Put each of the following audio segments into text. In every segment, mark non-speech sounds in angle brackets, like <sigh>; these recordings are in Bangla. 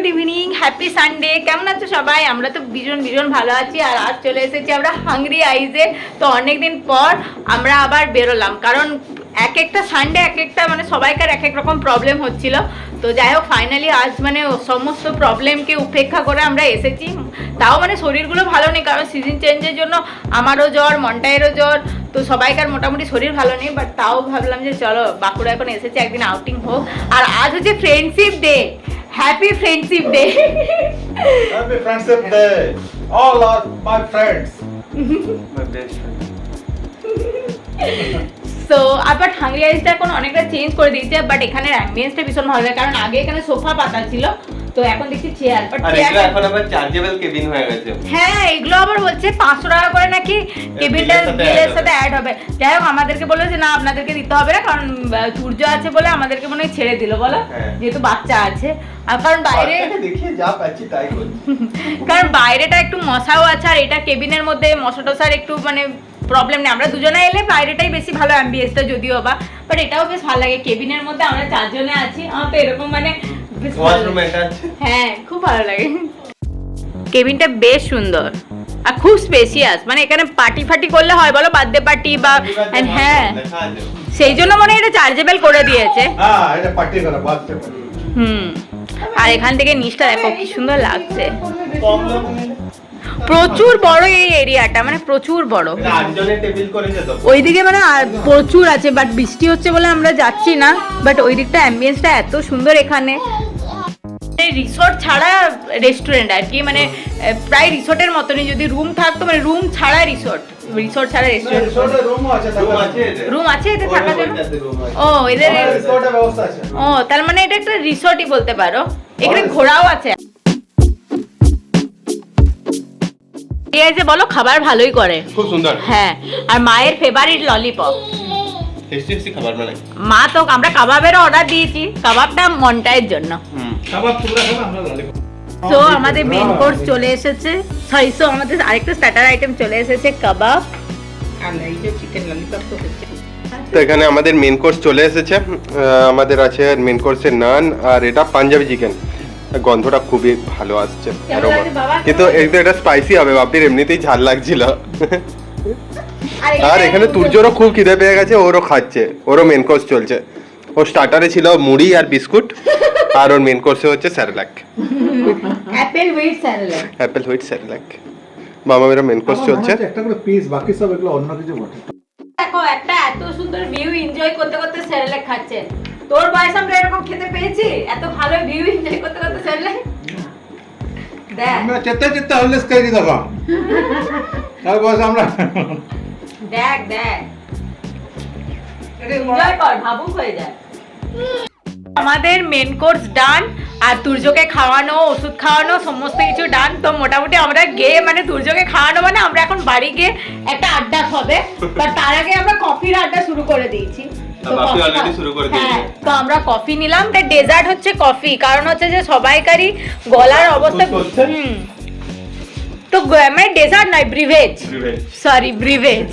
Good evening, happy Sunday. কেমন আছো সবাই? আমরা তো ভীষণ ভীষণ ভালো আছি আর আজ চলে এসেছি আমরা হাংরি আইজে। তো অনেকদিন পর আমরা আবার বেরোলাম, কারণ এক একটা সানডে, এক একটা মানে সবাইকার এক এক রকম প্রবলেম হচ্ছিল। তো যাই হোক ফাইনালি আজ মানে সমস্ত প্রবলেমকে উপেক্ষা করে আমরা এসেছি। তাও মানে শরীরগুলো ভালো নেই, কারণ সিজন চেঞ্জের জন্য আমারও জ্বর, মন্টাইয়েরও জ্বর। তো সবাইকার মোটামুটি শরীর ভালো নেই বাট তাও ভাবলাম যে চলো বাঁকুড়া এখন এসেছে, একদিন আউটিং হোক। আর আজ হচ্ছে friendship day happy friendship day Happy Friendship Day! All are my friends. my best friend. তো আবার হাঙ্গরি আইসটা এখন অনেকটা চেঞ্জ করে দিয়েছে বাট এখানে অ্যাম্বিয়েন্সটা ভীষণ ভালো লাগে কারণ আগে এখানে সোফা পাতা ছিল তো এখন দেখছি চেয়ার বাট এখন আবার চার্জেবল কেবিন হয়ে গেছে। হ্যাঁ এগুলো আবার বলছে পাঁচশো টাকা করে নাকি কেবিনটা বিলের সাথে বিলের সাথে অ্যাড হবে। যাই হোক আমাদেরকে বলল যে না আপনাদেরকে দিতে হবে না কারণ সূর্য আছে বলে আমাদেরকে মনে হয় ছেড়ে দিল বলো। হ্যাঁ। যেহেতু বাচ্চা আছে। আর কারণ বাইরে দেখিয়ে যা পাচ্ছি তাই <laughs> কারণ বাইরেটা একটু মশাও আছে আর এটা কেবিনের মধ্যে মশা টশার একটু মানে প্রবলেম নেই। আমরা দুজনে এলে বাইরেটাই বেশি ভালো অ্যাম্বিয়েন্সটা যদিও বা। বাট এটাও বেশ ভালো লাগে। কেবিনের মধ্যে আমরা চারজনে আছি। আমার তো এরকম মানে ওয়াশরুম। <laughs> হ্যাঁ খুব ভালো লাগে। কেবিনটা বেশ সুন্দর। আর খুব স্পেসিয়াস মানে এখানে পার্টি ফাটি করলে হয় বলো বার্থডে পার্টি বা হ্যাঁ সেই জন্য মনে হয় এটা চার্জেবল করে দিয়েছে। হ্যাঁ এটা পার্টি করা বার্থডে পার্টি হুম। আর এখান থেকে নিচটা দেখো কি সুন্দর লাগছে। প্রচুর বড় এই এরিয়াটা মানে প্রচুর বড়। ওইদিকে মানে প্রচুর আছে বাট বৃষ্টি হচ্ছে বলে আমরা যাচ্ছি না। বাট ওই দিকটা অ্যাম্বিয়েন্সটা এত সুন্দর এখানে। রিসোর্ট ছাড়া রেস্টুরেন্ট আর কি মানে প্রায় রিসোর্টের মতনই যদি রুম থাকতো মানে রুম ছাড়া রিসোর্ট রিসোর্ট ছাড়া রেস্টুরেন্ট রুম আছে রুম আছে এদের? রুম আছে এতে থাকার জন্য। ও এদের রিসোর্টে ব্যবস্থা আছে। ও তার মানে এটা একটা রিসোর্টই বলতে পারো। এখানে. ঘোরাও আছে। এই যে বলো খাবার ভালোই করে। খুব সুন্দর। হ্যাঁ আর মায়ের ফেভারিট ললিপপ খাবার মানে? মা তো আমরা কাবাবেরও অর্ডার দিয়েছি। কাবাবটা মনটাইয়ের জন্য। আমরা ললিপপ তো আমাদের মেন কোর্স চলে এসেছে। সরি সো আমাদের আরেকটা স্টার্টার আইটেম চলে এসেছে কাবাব। আর এই যে চিকেন ললিপপ তো হচ্ছে তো এখানে আমাদের মেন কোর্স চলে এসেছে। আহ, আমাদের আছে মেন কোর্সের নান আর এটা পাঞ্জাবি চিকেন গন্ধটা খুবই ভালো আসছে কিন্তু এটা স্পাইসি হবে বাপির এমনিতেই ঝাল লাগছিল। আর এখানে তুর্যরও খুব খিদে পেয়ে গেছে ওরও খাচ্ছে ওরও মেন কোর্স চলছে। ও স্টার্টারে ছিল মুড়ি আর বিস্কুট আর ওর মেন কোর্সে হচ্ছে Cerelac. Apple wheat salad apple wheat Cerelac. মামা মেরা মেন কোর্স চলছে। একটা করে পিস বাকি সব এগুলো অন্য কিছু বটে। দেখো একটা এত সুন্দর ভিউ এনজয় করতে করতে স্যালাড খাচ্ছে। তোর বয়স আমরা এরকম খেতে পেয়েছি? এত ভালো ভিউ এনজয় করতে করতে স্যালাড দেখ। আমরা চেতে চেতে হললেস করে দেখো তারপর আমরা দেখ দেখ। এনজয় কর ভাবুক হয়ে যায়। আমাদের মেন কোর্স ডান আর তুর্যকে খাওয়ানো ওষুধ খাওয়ানো সমস্ত কিছু ডান তো মোটামুটি আমরা গিয়ে মানে তুর্যকে খাওয়ানো মানে আমরা এখন বাড়ি গিয়ে একটা আড্ডা হবে। বাট তার আগে আমরা কফির আড্ডা শুরু করে দিয়েছি। তো কফি already খা- শুরু করে দিয়েছে। হ্যাঁ, তো আমরা কফি নিলাম। ডেজার্ট হচ্ছে কফি কারণ হচ্ছে যে সবাইকারই গলার অবস্থা তো মানে ডেজার্ট নয় ব্রিভেজ। সরি ব্রিভেজ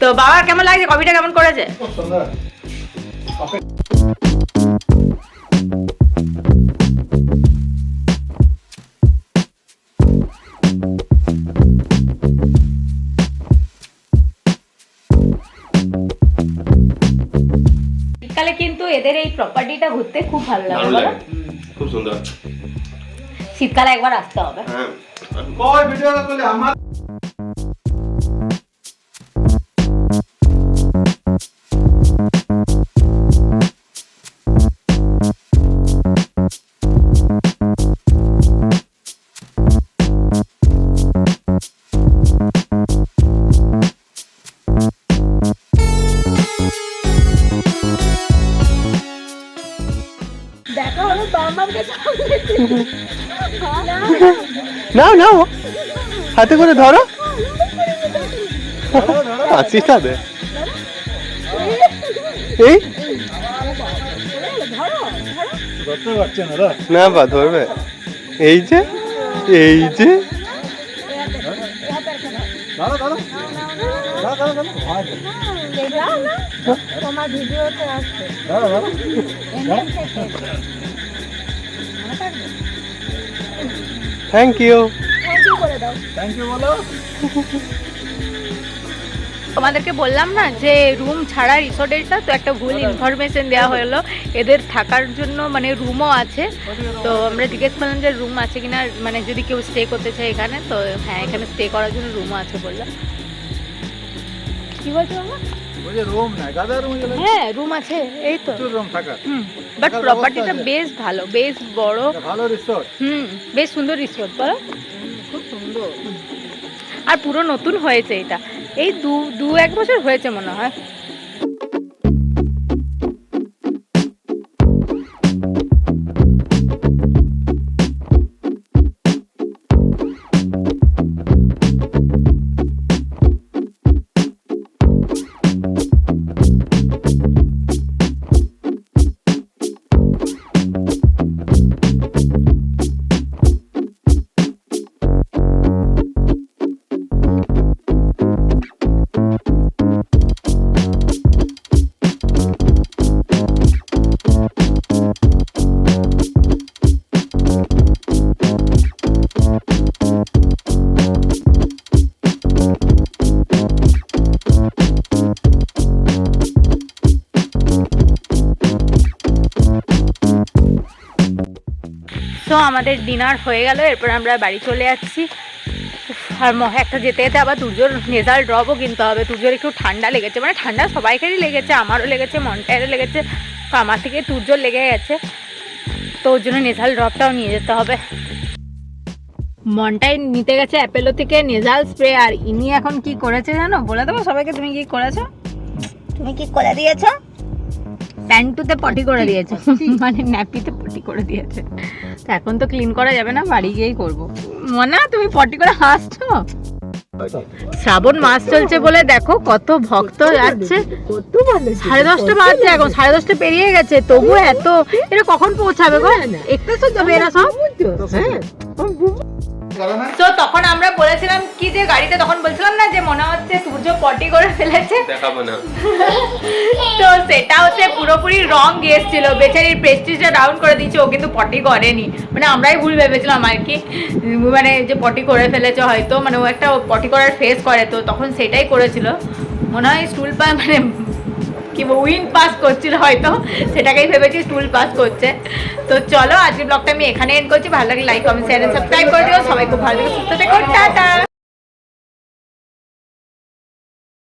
তো বাবা কেমন লাগছে? কফিটা কেমন করেছে? শীতকালে কিন্তু এদের এই প্রপার্টিটা ঘুরতে খুব ভালো লাগে খুব সুন্দর। শীতকালে একবার আসতে হবে। হ্যাঁ। কয় ভিডিও করলে আমার দেখা হলো বাম্বামকে <laughs> নাও নাও। হাতে করে ধরো। আসিস তাদের এই? না বা, ধরবে। এই যে এই যে। থ্যাংক ইউ থ্যাংক ইউ করে দাও। থ্যাংক ইউ বলো। তোমাদেরকে বললাম না যে রুম ছাড়া রিসোর্টেরটা তো একটা ভুল ইনফরমেশন দেওয়া হলো। এদের থাকার জন্য মানে রুমও আছে। তো আমরা জিজ্ঞেস করলাম যে রুম আছে কিনা মানে যদি কেউ স্টে করতে চায় এখানে তো হ্যাঁ এখানে স্টে করার জন্য রুমও আছে বললাম কি বলছো মামা হ্যাঁ রুম আছে এই তো। রুম থাকার। বাট প্রপার্টিটা বেশ ভালো বেশ বড়। ভালো রিসোর্ট হুম বেশ সুন্দর রিসোর্ট বলো। খুব সুন্দর। আর পুরো নতুন হয়েছে এটা। এই দু দু এক বছর হয়েছে মনে হয়। তো আমাদের ডিনার হয়ে গেল এরপর আমরা বাড়ি চলে যাচ্ছি। আর মহে একটা যেতে যেতে আবার তুর্যর নেজাল ড্রপও কিনতে হবে। তুর্যর একটু ঠান্ডা লেগেছে মানে ঠান্ডা সবাইকারই লেগেছে আমারও লেগেছে মনটারও লেগেছে তো আমার থেকে তুর্যর লেগে গেছে। তো ওর জন্য নেজাল ড্রপটাও নিয়ে যেতে হবে। মনটাই নিতে গেছে অ্যাপেলো থেকে নেজাল স্প্রে আর ইনি এখন কি করেছে জানো? বলে দেবো সবাইকে তুমি কি করেছ? তুমি কি করে দিয়েছ? প্যান্টুতে পটি করে দিয়েছে। <laughs> মানে ন্যাপিতে পটি করে দিয়েছে। তো এখন তো ক্লিন করা যাবে না বাড়ি গিয়েই করব। মনা তুমি পটি করে হাসছো? শ্রাবণ মাস চলছে বলে দেখো কত ভক্ত যাচ্ছে। সাড়ে দশটা বাজছে এখন সাড়ে দশটা পেরিয়ে গেছে তবু এত এটা কখন পৌঁছাবে গো? একটু তো যাবে এরা সব হ্যাঁ। করো না। তো তখন আমরা বলেছিলাম কি যে গাড়িতে তখন বলছিলাম না যে মনে হচ্ছে সূর্য পটি করে ফেলেছে। দেখাবো না। <laughs> তো সেটা হচ্ছে পুরোপুরি রং এসেছিল বেচারির প্রেস্টিজটা ডাউন করে দিয়েছে ও কিন্তু পটি করেনি। মানে আমরাই ভুল ভেবেছিলাম আর কি। মানে যে পটি করে ফেলেছে হয়তো মানে ও একটা পটি করার ফেস করে তো তখন সেটাই করেছিল। মনে হয় স্টুল পা মানে কি উইন পাস করছিল হয়তো, সেটাকেই ভেবেছি টুল পাস করছে। তো চলো, আজকের ব্লগটা আমি এখানে এন্ড করছি। ভালো লাগে লাইক কমেন্ট শেয়ার সাবস্ক্রাইব করে দিও। সবাই খুব ভালো লাগে সুস্থ থেকো, টাটা!